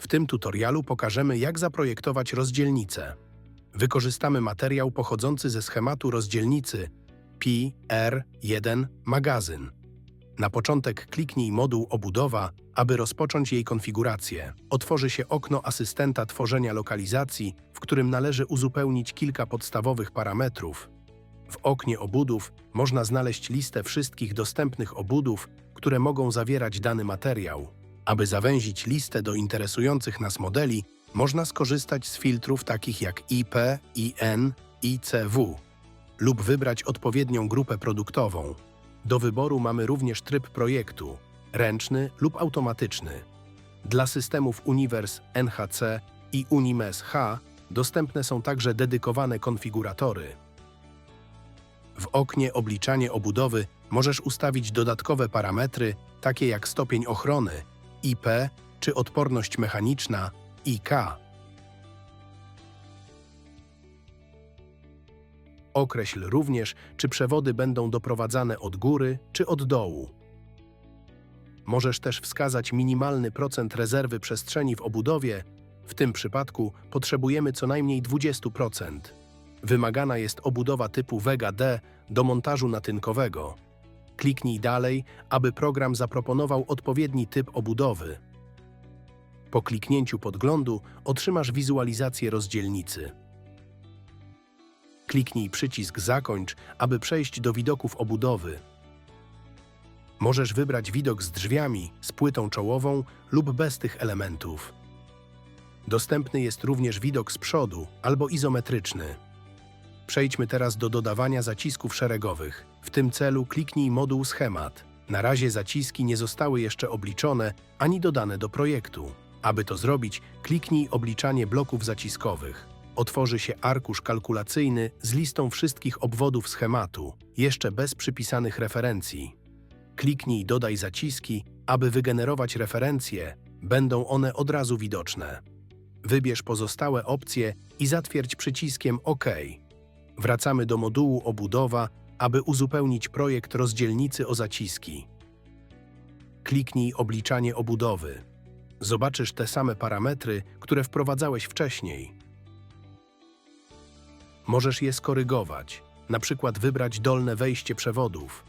W tym tutorialu pokażemy, jak zaprojektować rozdzielnicę. Wykorzystamy materiał pochodzący ze schematu rozdzielnicy PR1 magazyn. Na początek kliknij moduł Obudowa, aby rozpocząć jej konfigurację. Otworzy się okno asystenta tworzenia lokalizacji, w którym należy uzupełnić kilka podstawowych parametrów. W oknie obudów można znaleźć listę wszystkich dostępnych obudów, które mogą zawierać dany materiał. Aby zawęzić listę do interesujących nas modeli, można skorzystać z filtrów takich jak IP, IN, ICW lub wybrać odpowiednią grupę produktową. Do wyboru mamy również tryb projektu ręczny lub automatyczny. Dla systemów Universe NHC i Unimes H dostępne są także dedykowane konfiguratory. W oknie Obliczanie obudowy możesz ustawić dodatkowe parametry, takie jak stopień ochrony, IP czy odporność mechaniczna, IK. Określ również, czy przewody będą doprowadzane od góry czy od dołu. Możesz też wskazać minimalny procent rezerwy przestrzeni w obudowie. W tym przypadku potrzebujemy co najmniej 20%. Wymagana jest obudowa typu Vega D do montażu natynkowego. Kliknij dalej, aby program zaproponował odpowiedni typ obudowy. Po kliknięciu podglądu otrzymasz wizualizację rozdzielnicy. Kliknij przycisk Zakończ, aby przejść do widoków obudowy. Możesz wybrać widok z drzwiami, z płytą czołową lub bez tych elementów. Dostępny jest również widok z przodu albo izometryczny. Przejdźmy teraz do dodawania zacisków szeregowych. W tym celu kliknij moduł Schemat. Na razie zaciski nie zostały jeszcze obliczone ani dodane do projektu. Aby to zrobić, kliknij Obliczanie bloków zaciskowych. Otworzy się arkusz kalkulacyjny z listą wszystkich obwodów schematu, jeszcze bez przypisanych referencji. Kliknij Dodaj zaciski, aby wygenerować referencje, będą one od razu widoczne. Wybierz pozostałe opcje i zatwierdź przyciskiem OK. Wracamy do modułu Obudowa, aby uzupełnić projekt rozdzielnicy o zaciski. Kliknij Obliczanie obudowy. Zobaczysz te same parametry, które wprowadzałeś wcześniej. Możesz je skorygować, na przykład wybrać dolne wejście przewodów.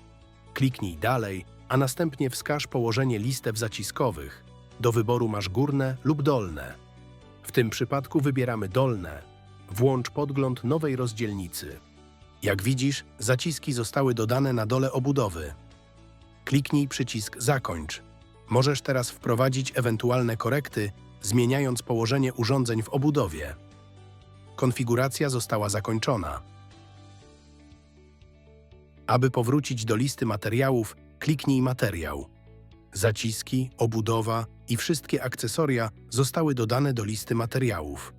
Kliknij dalej, a następnie wskaż położenie listew zaciskowych. Do wyboru masz górne lub dolne. W tym przypadku wybieramy dolne. Włącz podgląd nowej rozdzielnicy. Jak widzisz, zaciski zostały dodane na dole obudowy. Kliknij przycisk Zakończ. Możesz teraz wprowadzić ewentualne korekty, zmieniając położenie urządzeń w obudowie. Konfiguracja została zakończona. Aby powrócić do listy materiałów, kliknij Materiał. Zaciski, obudowa i wszystkie akcesoria zostały dodane do listy materiałów.